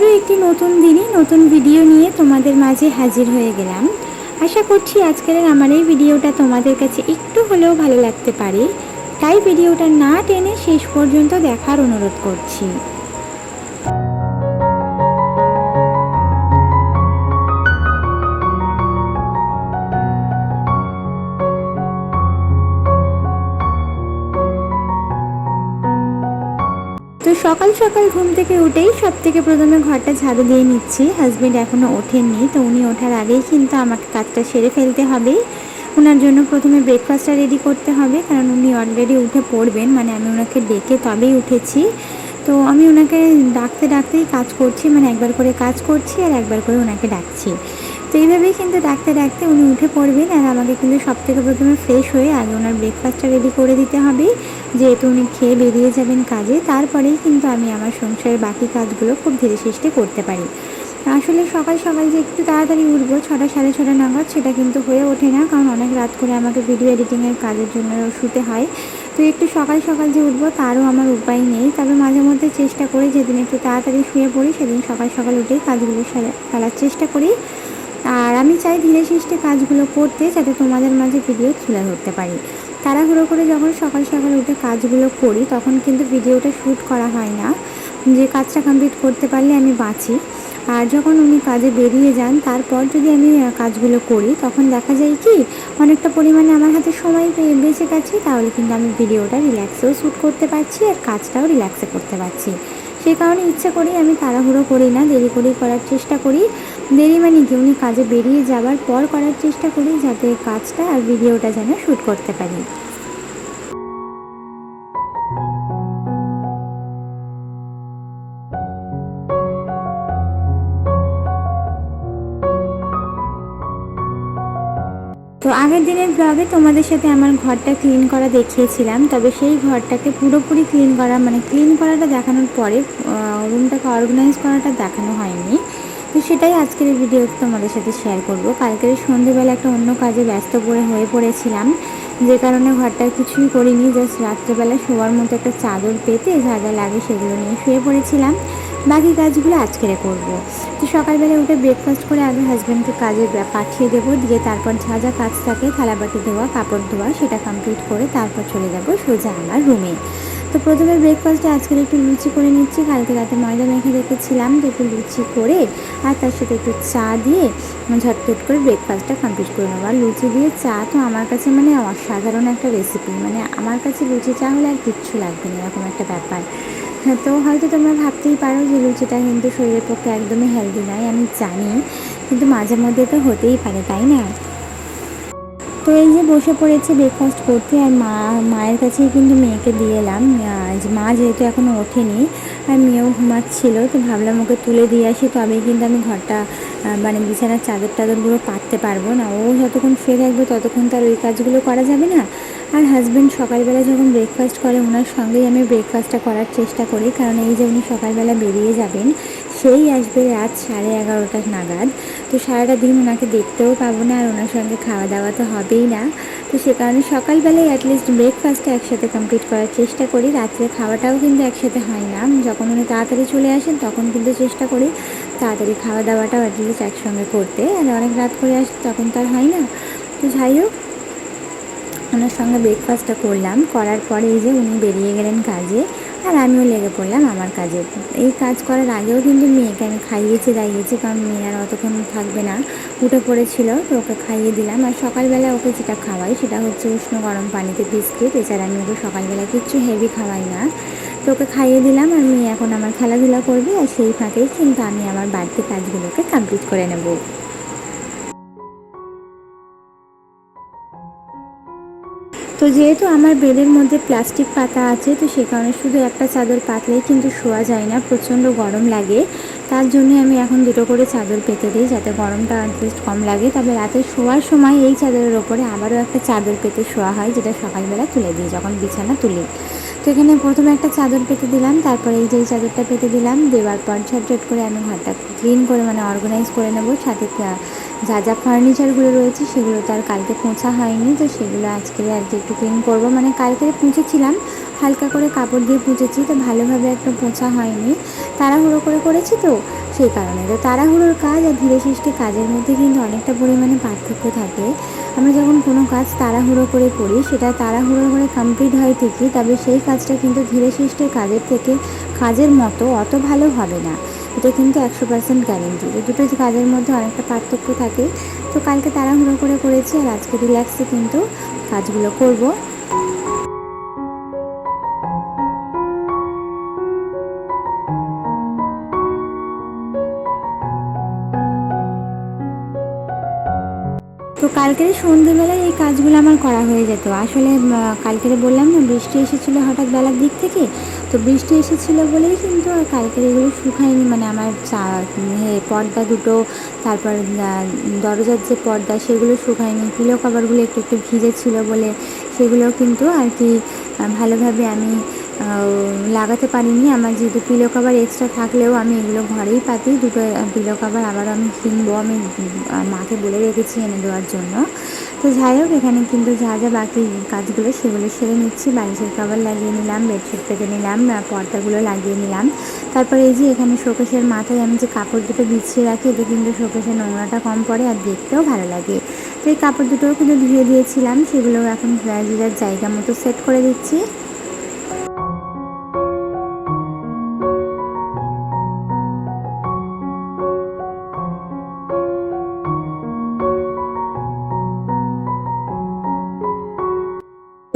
আবারও একটি নতুন দিনে নতুন ভিডিও নিয়ে তোমাদের মাঝে হাজির হয়ে গেলাম। আশা করছি আজকের আমার এই ভিডিওটা তোমাদের কাছে একটু হলেও ভালো লাগতে পারে। তাই ভিডিওটা না টেনে শেষ পর্যন্ত দেখার অনুরোধ করছি। তো সকাল সকাল ঘুম থেকে উঠেই সব থেকে প্রথমে ঘরটা ঝাড়ু দিয়ে নিচ্ছি। হাজব্যান্ড এখনও ওঠেননি, তো উনি ওঠার আগেই কিন্তু আমাকে কাজটা সেরে ফেলতে হবে। ওনার জন্য প্রথমে ব্রেকফাস্টটা রেডি করতে হবে, কারণ উনি অলরেডি উঠে পড়বেন মানে আমি ওনাকে ডেকে তবেই উঠেছি। তো আমি ওনাকে ডাকতে, ডাকতেই কাজ করছি মানে একবার করে কাজ করছি আর একবার করে ওনাকে ডাকছি। তো এইভাবেই কিন্তু ডাকতে ডাকতে উনি উঠে পড়বেন আর আমাকে কিন্তু সব থেকে প্রথমে ফ্রেশ হয়ে আগে ওনার ব্রেকফাস্টটা রেডি করে দিতে হবে। যেহেতু উনি খেয়ে বেরিয়ে যাবেন কাজে, তারপরেই কিন্তু আমি আমার সংসারের বাকি কাজগুলো খুব ধীরে সুস্থে করতে পারি। আসলে সকাল সকাল যে একটু তাড়াতাড়ি উঠবো, ছটা সাড়ে ছটা নাগাদ, সেটা কিন্তু হয়ে ওঠে না। কারণ অনেক রাত করে আমাকে ভিডিও এডিটিংয়ের কাজের জন্য শুতে হয়। তো একটু সকাল সকাল যে উঠবো, তারও আমার উপায় নেই। তবে মাঝে মধ্যে চেষ্টা করি, যেদিন একটু তাড়াতাড়ি শুয়ে পড়ি, সেদিন সকাল সকাল উঠেই কাজগুলো সেরে ফেলার চেষ্টা করি। আর আমি চাই ধীরে সুস্থে কাজগুলো করতে যাতে তোমাদের মাঝে ভিডিও তুলে ধরতে পারি। তাড়াহুড়ো করে যখন সকাল সকাল উঠে কাজগুলো করি, তখন কিন্তু ভিডিওটা শ্যুট করা হয় না। যে কাজটা কমপ্লিট করতে পারলে আমি বাঁচি। আর যখন উনি কাজে বেরিয়ে যান, তারপর যদি আমি কাজগুলো করি, তখন দেখা যায় কি, অনেকটা পরিমাণে আমার হাতে সময় বেঁচে গেছে। তাহলে কিন্তু আমি ভিডিওটা রিল্যাক্সেও শ্যুট করতে পারছি আর কাজটাও রিল্যাক্সে করতে পারছি। সেই কারণে ইচ্ছে করি আমি তাড়াহুড়ো করি না, দেরি করেই করার চেষ্টা করি। দেরি মানে কি? উনি কাজে বেরিয়ে যাবার পর করার চেষ্টা করি যাতে কাজটা আর ভিডিওটা যেন শ্যুট করতে পারি। তো আগের দিনের ব্লগে তোমাদের সাথে আমার ঘরটা ক্লিন করা দেখিয়েছিলাম, তবে সেই ঘরটাকে পুরোপুরি ক্লিন করা মানে ক্লিন করাটা দেখানোর পরে রুমটাকে অর্গানাইজ করাটা দেখানো হয়নি। তো সেটাই আজকের এই ভিডিওতে তোমাদের সাথে শেয়ার করব। কালকের সন্ধেবেলা একটা অন্য কাজে ব্যস্ত পড়ে হয়ে পড়েছিলাম। যে কারণে ঘরটা কিছুই করিনি জাস্ট রাত্রেবেলা শোয়ার মতো একটা চাদর পেতে যা যা লাগে সেগুলো নিয়ে শুয়ে পড়েছিলাম। বাকি কাজগুলো আজকেরে করব। তো সকালবেলা উঠে ব্রেকফাস্ট করে আগে হাজব্যান্ডকে কাজে পাঠিয়ে দেবো। দিয়ে তারপর যা যা কাজ থাকে, থালাবাটি ধোয়া, কাপড় ধোয়া, সেটা কমপ্লিট করে তারপর চলে যাব সোজা আমার রুমে তো প্রথমে ব্রেকফাস্টে আজকের একটু লুচি করে নিচ্ছি। কালকে রাতে ময়দা মেখে রেখেছিলাম, তো একটু লুচি করে আর তার সাথে একটু চা দিয়ে ঝটপট করে ব্রেকফাস্টটা কমপ্লিট করে নেব। আর লুচি দিয়ে চা তো আমার কাছে মানে অসাধারণ একটা রেসিপি মানে আমার কাছে লুচি চা হলে আর কিচ্ছু লাগবে না, এরকম একটা ব্যাপার। হ্যাঁ তো হয়তো তোমরা ভাবতেই পারো যে লুচিটা কিন্তু শরীরের পক্ষে একদমই হেলদি নয়, আমি জানি। কিন্তু মাঝে মধ্যে তো হতেই পারে, তাই না? তো এই যে বসে পড়েছে ব্রেকফাস্ট করতে আর মা, মায়ের কাছেই কিন্তু মেয়েকে দিয়ে এলাম। মা যেহেতু এখনও ওঠেনি, আর মেয়েও ঘুমাচ্ছিল, তো ভাবলাম ওকে তুলে দিয়ে আসি। তবেই কিন্তু আমি ঘরটা মানে বিছানার চাদর টাদরগুলো পাততে পারব না। ও যতক্ষণ শুয়ে থাকবে ততক্ষণ তার ওই কাজগুলো করা যাবে না। আর হাজব্যান্ড সকালবেলা যখন ব্রেকফাস্ট করে, ওনার সঙ্গেই আমি ব্রেকফাস্টটা করার চেষ্টা করি। কারণ এই যে উনি সকালবেলা বেরিয়ে যাবেন সেই আসবে রাত সাড়ে এগারোটা নাগাদ। তো সারাটা দিন ওনাকে দেখতেও পাবো না আর ওনার সঙ্গে খাওয়া দাওয়া তো হবেই না। তো সে কারণে সকালবেলায় অ্যাটলিস্ট ব্রেকফাস্টটা একসাথে কমপ্লিট করার চেষ্টা করি। রাত্রে খাওয়াটাও কিন্তু একসাথে হয় না। যখন উনি তাড়াতাড়ি চলে আসেন, তখন কিন্তু চেষ্টা করি তাড়াতাড়ি খাওয়া দাওয়াটাও অ্যাটলিস্ট একসঙ্গে করতে। আর অনেক রাত করে আসে, তখন তো আর হয় না। তো যাই হোক, ওনার সঙ্গে ব্রেকফাস্টটা করলাম। করার পরে এই যে উনি বেরিয়ে গেলেন কাজে। আর আমিও লেগে পড়লাম আমার কাজে। এই কাজ করার আগেও কিন্তু মেয়েকে আমি খাইয়েছি, দাইয়েছি, কারণ মেয়ে আর অতক্ষণ থাকবে না। উঠে পড়েছিল, তো ওকে খাইয়ে দিলাম। আর সকালবেলা ওকে যেটা খাওয়াই সেটা হচ্ছে উষ্ণ গরম পানিতে বিস্কিট। এছাড়া আমি ওকে সকালবেলা কিচ্ছু হেভি খাওয়াই না। তো ওকে খাইয়ে দিলাম আর মেয়ে এখন আমার খেলাধুলা করবে। আর সেই ফাঁকেই কিন্তু আমি আমার বাড়তি কাজগুলোকে কমপ্লিট করে নেব। যেহেতু আমার বেডের মধ্যে প্লাস্টিক পাতা আছে, তো সে কারণে শুধু একটা চাদর পাতলেই কিন্তু শোয়া যায় না, প্রচণ্ড গরম লাগে। তার জন্য আমি এখন দুটো করে চাদর পেতে দিই যাতে গরমটা অ্যাটলিস্ট কম লাগে। তবে রাতে শোয়ার সময় এই চাদরের ওপরে আবারও একটা চাদর পেতে শোয়া হয়, যেটা সকালবেলা তুলে দিই, যখন বিছানা তুলি। তো এখানে প্রথমে একটা চাদর পেতে দিলাম, তারপরে এই যে চাদরটা পেতে দিলাম, দেওয়ার পর ঝটঝট করে আমি ঘরটা ক্লিন করে মানে অর্গানাইজ করে নেব, সাথে যা যা ফার্নিচারগুলো রয়েছে সেগুলো তো আর কালকে পোঁছা হয়নি, তো সেগুলো আজকে আর কি একটু ক্লিন করব। মানে কালকে পুঁছেছিলাম, হালকা করে কাপড় দিয়ে পুঁছেছি, তো ভালোভাবে একটু পোঁছা হয়নি। তাড়াহুড়ো করে করেছি তো সেই কারণে। তো তাড়াহুড়োর কাজ আর ধীরে সৃষ্টি কাজের মধ্যে কিন্তু অনেকটা পরিমাণে পার্থক্য থাকে। আমরা যখন কোনো কাজ তাড়াহুড়ো করে করি, সেটা তাড়াহুড়ো করে কমপ্লিট হয় ঠিকই, তবে সেই কাজটা কিন্তু ধীরে সৃষ্টির কাজের থেকে, কাজের মতো অত ভালো হবে না। এটা কিন্তু একশো পার্সেন্ট গ্যারেন্টি এই দুটো কাজের মধ্যে অনেকটা পার্থক্য থাকে। তো কালকে তাড়াহুড়ো করে করেছি আর আজকে রিল্যাক্সে কিন্তু কাজগুলো করব। কালকের সন্ধেবেলায় এই কাজগুলো আমার করা হয়ে যেত। আসলে কালকের বললাম না, বৃষ্টি এসেছিল হঠাৎ বেলার দিক থেকে। তো বৃষ্টি এসেছিল বলেই কিন্তু আর কালকের এগুলো শুকায়নি। মানে আমার পর্দা দুটো, তারপর দরজার যে পর্দা সেগুলো শুকায়নি। পিলো কভারগুলো একটু একটু ভিজে ছিল বলে সেগুলো কিন্তু আর কি ভালোভাবে আমি লাগাতে পারিনি। আমার যেহেতু পিলো কভার এক্সট্রা থাকলেও আমি এগুলো ঘরেই পাতি। দুটো পিলো কভার আবার আমি কিনবো। আমি মাকে বলে রেখেছি এনে দেওয়ার জন্য। তো যাই হোক, এখানে কিন্তু যা যা বাকি কাজগুলো সেগুলো সেরে নিচ্ছি। বালিশের কভার লাগিয়ে নিলাম বেডশিট পেতে নিলাম পর্দাগুলো লাগিয়ে নিলাম। তারপরে এই যে এখানে শোকেশের মাথায় আমি যে কাপড় দুটো বিছিয়ে রাখি, এতে কিন্তু শোকেশের নোংরাটা কম পড়ে আর দেখতেও ভালো লাগে। তো এই কাপড় দুটোও কিন্তু ধুয়ে দিয়েছিলাম। সেগুলো এখন জায়গা মতো সেট করে দিচ্ছি।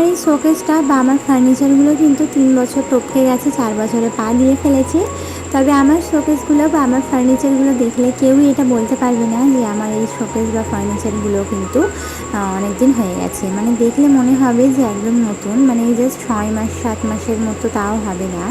আমার এই শোকেসটা বা আমার ফার্নিচারগুলো কিন্তু তিন বছর টপকে গেছে, চার বছরে পা দিয়ে ফেলেছে। তবে আমার শোকেসগুলো বা আমার ফার্নিচারগুলো দেখলে কেউই এটা বলতে পারবে না যে আমার এই শোকেস বা ফার্নিচারগুলো কিন্তু অনেক দিন হয়ে গেছে। মানে দেখলে মনে হবে যে একদম নতুন মানে এই জাস্ট ছয় মাস, সাত মাসের মতো তাও হবে না।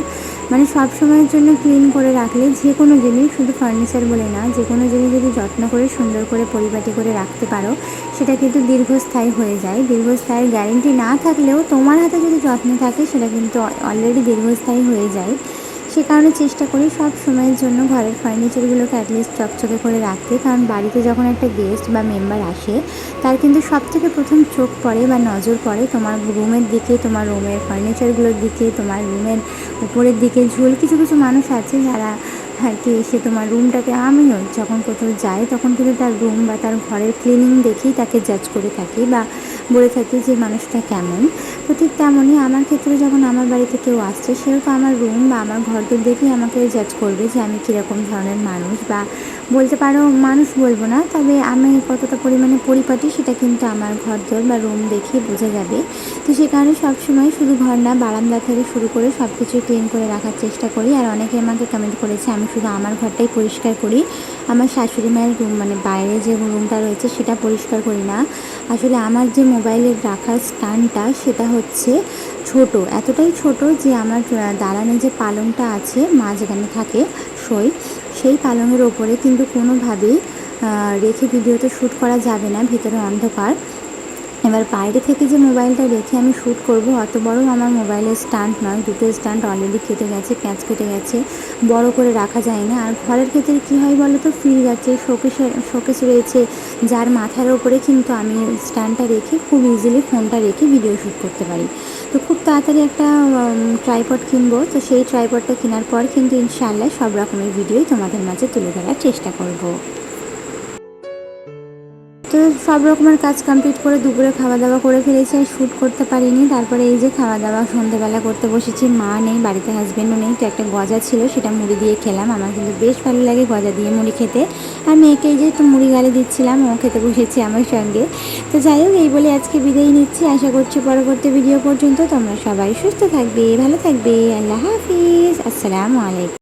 মানে সব সময়ের জন্য ক্লিন করে রাখলে যে কোনো জিনিস শুধু ফার্নিচার বলে না, যে কোনো জিনিস যদি যত্ন করে, সুন্দর করে, পরিপাটি করে রাখতে পারো সেটা কিন্তু দীর্ঘস্থায়ী হয়ে যায়। দীর্ঘস্থায়ীর গ্যারেন্টি না থাকলেও তোমার হাতে যদি যত্ন থাকে, সেটা কিন্তু অলরেডি দীর্ঘস্থায়ী হয়ে যায়। সে কারণে চেষ্টা করি সব সময়ের জন্য ঘরের ফার্নিচারগুলোকে অ্যাটলিস্ট চকচকে করে রাখতে। কারণ বাড়িতে যখন একটা গেস্ট বা মেম্বার আসে, তার কিন্তু সব থেকে প্রথম চোখ পড়ে বা নজর পড়ে তোমার রুমের দিকে, তোমার রুমের ফার্নিচারগুলোর দিকে, তোমার রুমের উপরের দিকে। ঝুল কিছু কিছু মানুষ আছে যারা আর কি এসে তোমার রুমটাকে আমিও যখন কোথাও যাই তখন কিন্তু তার রুম বা তার ঘরের ক্লিনিং দেখেই তাকে জাজ করে থাকি বা বলে থাকি যে মানুষটা কেমন। তো ঠিক তেমনই আমার ক্ষেত্রে যখন আমার বাড়িতে কেউ আসছে, সেও তো আমার রুম বা আমার ঘরদোর দেখেই আমাকে জাজ করবে যে আমি কীরকম ধরনের মানুষ বা বলতে পারো মানুষ বলব না, তবে আমি কতটা পরিমাণে পরিপাটি সেটা কিন্তু আমার ঘরদোর বা রুম দেখে বোঝা যাবে। তো সে কারণে সবসময় শুধু ঘর না, বারান্দা থেকে শুরু করে সব কিছু ক্লিন করে রাখার চেষ্টা করি। আর অনেকে আমাকে কমেন্ট করেছে, আমি শুধু আমার ঘরটাই পরিষ্কার করি, আমার শাশুড়ি মায়ের রুম মানে বাইরে যে রুমটা রয়েছে সেটা পরিষ্কার করি না। আসলে আমার যে মোবাইলের রাখার স্ট্যান্ডটা সেটা হচ্ছে ছোট। এতটাই ছোট যে আমার দালানে যে পালংটা আছে মাঝখানে থাকে, সই, সেই পালংয়ের ওপরে কিন্তু কোনোভাবেই রেখে ভিডিওতে শ্যুট করা যাবে না, ভিতরে অন্ধকার। এবার বাইরে থেকে যে মোবাইলটা রেখে আমি শ্যুট করব, অত বড় আমার মোবাইলের স্ট্যান্ড নয়। দুটো স্ট্যান্ড অলরেডি কেটে গেছে প্যাঁচ কেটে গেছে। বড় করে রাখা যায় না। আর ঘরের ক্ষেত্রে কী হয় বলো তো ফ্রিজ যাচ্ছে শোকেশে শোকেস রয়েছে। যার মাথার ওপরে কিন্তু আমি স্ট্যান্ডটা রেখে, খুব ইজিলি ফোনটা রেখে ভিডিও শ্যুট করতে পারি। তো খুব তাড়াতাড়ি একটা ট্রাইপড কিনবো। তো সেই ট্রাইপডটা কেনার পর কিন্তু ইনশাআল্লাহ সব রকমের ভিডিওই তোমাদের মাঝে তুলে ধরার চেষ্টা করব। তো সব রকমের কাজ কমপ্লিট করে দুপুরে খাওয়া দাওয়া করে ফেলেছি আর শ্যুট করতে পারিনি। তারপরে এই যে খাওয়া দাওয়া সন্ধ্যেবেলা করতে বসেছি। মা নেই, বাড়িতে হাজব্যান্ডও নেই, তো একটা গজা ছিল, সেটা মুড়ি দিয়ে খেলাম। আমার কিন্তু বেশ ভালো লাগে গজা দিয়ে মুড়ি খেতে। আর মেয়েকে এই যে একটু মুড়ি গালে দিচ্ছিলাম, ও খেতে বসেছি আমার সঙ্গে। তো যাই হোক, এই বলে আজকে বিদায় নিচ্ছি। আশা করছি পরবর্তী ভিডিও পর্যন্ত তোমরা সবাই সুস্থ থাকবে, ভালো থাকবে। আল্লাহ হাফিজ। আসসালামু আলাইকুম।